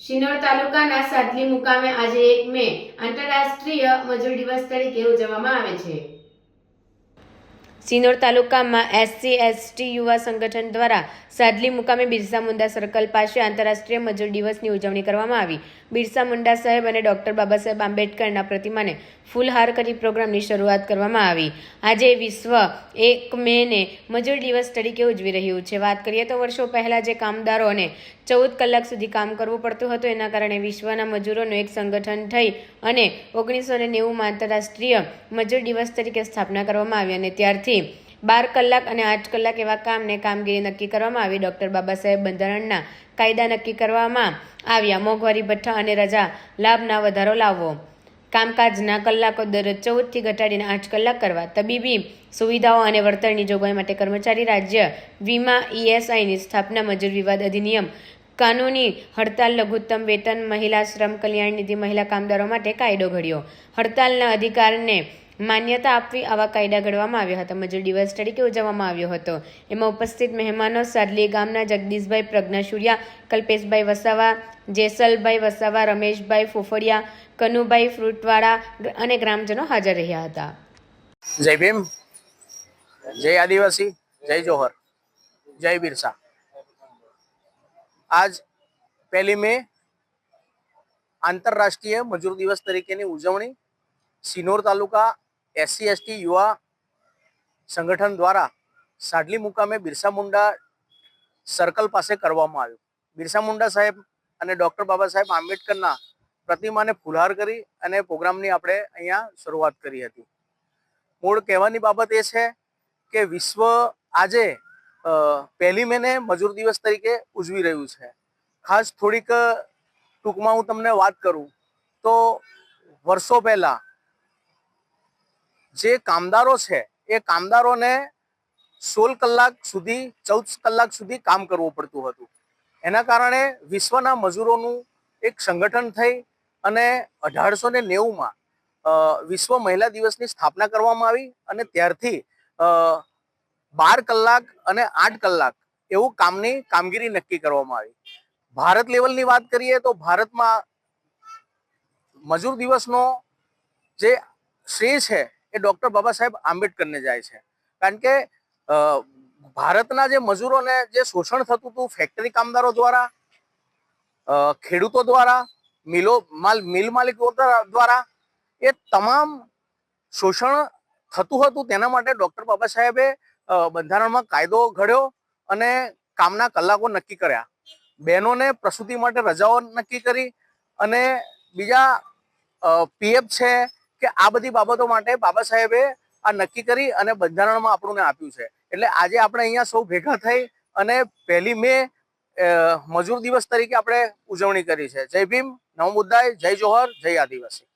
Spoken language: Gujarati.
શિનોર તાલુકાના સાદલી મુકામે આજે એક મે આંતરરાષ્ટ્રીય મજૂર દિવસ તરીકે ઉજવવામાં આવે છે. સિનોર તાલુકામાં એસસી, એસટી યુવા સંગઠન દ્વારા સાદલી મુકામે બિરસા મુંડા સર્કલ પાસે આંતરરાષ્ટ્રીય મજૂર દિવસની ઉજવણી કરવામાં આવી. બિરસા મુંડા સાહેબ અને ડોક્ટર બાબા સાહેબ આંબેડકરના પ્રતિમાને ફૂલહાર કરી પ્રોગ્રામની શરૂઆત કરવામાં આવી. આજે વિશ્વ એક મેને મજૂર દિવસ તરીકે ઉજવી રહ્યું છે. વાત કરીએ તો વર્ષો પહેલાં જે કામદારોને ચૌદ કલાક સુધી કામ કરવું પડતું હતું, એના કારણે વિશ્વના મજૂરોનું એક સંગઠન થઈ અને ઓગણીસો ને નેવુંમાં આંતરરાષ્ટ્રીય મજૂર દિવસ તરીકે સ્થાપના કરવામાં આવી અને ત્યારથી બાર કલાક અને આઠ કલાક એવા કામને કામગીરી નક્કી કરવામાં આવી. ડૉક્ટર બાબા સાહેબ બંધારણના કાયદા નક્કી કરવામાં આવ્યા. મોંઘવારી, ભથ્થા અને રજા લાભના વધારો લાવવો. કામકાજના કલાકો દરરોજ ચૌદથી ઘટાડીને આઠ કલાક કરવા. તબીબી સુવિધાઓ અને વળતરની જોગવાઈ માટે કર્મચારી રાજ્ય વીમા ઈએસઆઈની સ્થાપના મજૂર વિવાદ અધિનિયમ કાનૂની હડતાલ લઘુત્તમ વેતન, મહિલા શ્રમ કલ્યાણ નિધિ, મહિલા કામદારો માટે કાયદો ઘડ્યો. હડતાલના અધિકારને માન્યતા આપવી આવા કાયદા ઘડવામાં આવ્યા હતા. મજૂર દિવસ તરીકે ઉજવવામાં આવ્યો હતો. એમાં ઉપસ્થિત મહેમાનો સાદલી ગામના જગદીશભાઈ પ્રજ્ઞાશુર્યા કલ્પેશભાઈ વસાવા, જેસલભાઈ વસાવા, રમેશભાઈ ફોફડિયા, કનુભાઈ ફ્રૂટવાળા અને ગ્રામજનો હાજર રહ્યા હતા. જય ભીમ. જય આદિવાસી. જય જોહર. જય બિરસા. આજ પહેલી મે આંતરરાષ્ટ્રીય મજૂર દિવસ તરીકેની ઉજવણી સિનોર તાલુકા એસસી એસટી યુવા સંગઠન દ્વારા સાડલી મુકામે બિરસા મુંડા સર્કલ પાસે કરવામાં આવ્યું. બિરસા મુંડા સાહેબ અને ડૉક્ટર બાબા સાહેબ આંબેડકરના પ્રતિમાને ફુલહાર કરી અને પ્રોગ્રામની આપણે અહીંયા શરૂઆત કરી હતી. મૂળ કહેવાની બાબત એ છે કે વિશ્વ આજે પહેલી મેને મજૂર દિવસ તરીકે ઉજવી રહ્યું છે. ખાસ થોડીક ટૂંકમાં હું તમને વાત કરું તો વર્ષો પહેલા જે કામદારો છે, એ કામદારોને સોળ કલાક સુધી, ચૌદ કલાક સુધી કામ કરવું પડતું હતું. એના કારણે વિશ્વના મજૂરોનું એક સંગઠન થઈ અને અઢારસો ને નેવુંમાં વિશ્વ મહિલા દિવસની સ્થાપના કરવામાં આવી અને ત્યારથી બાર કલાક અને આઠ કલાક એવું કામની કામગીરી નક્કી કરવામાં આવી. ભારત લેવલની વાત કરીએ તો ભારતમાં મજૂર દિવસનો જે શ્રેય છે એ ડોક્ટર બાબા સાહેબ આંબેડકરને જાય છે. કારણ કે ભારતના જે મજૂરોને જે શોષણ થતું હતું ફેક્ટરી કામદારો દ્વારા ખેડૂતો દ્વારા, મિલો, માલ, મિલ માલિકો દ્વારા એ તમામ શોષણ થતું હતું તેના માટે ડોક્ટર બાબા સાહેબે બંધારણમાં કાયદો ઘડ્યો અને કામના કલાકો નક્કી કર્યા. બહેનોને પ્રસૂતિ માટે રજાઓ નક્કી કરી અને બીજા પીએફ છે કે આ બધી બાબતો માટે બાબા સાહેબે આ નક્કી કરી અને બંધારણમાં આપણને આપ્યું છે. એટલે આજે આપણે અહીંયા સૌ ભેગા થઈ અને પહેલી મે મજૂર દિવસ તરીકે આપણે ઉજવણી કરી છે. જય ભીમ નવ મુદ્દાય જય જોહર, જય આદિવાસી.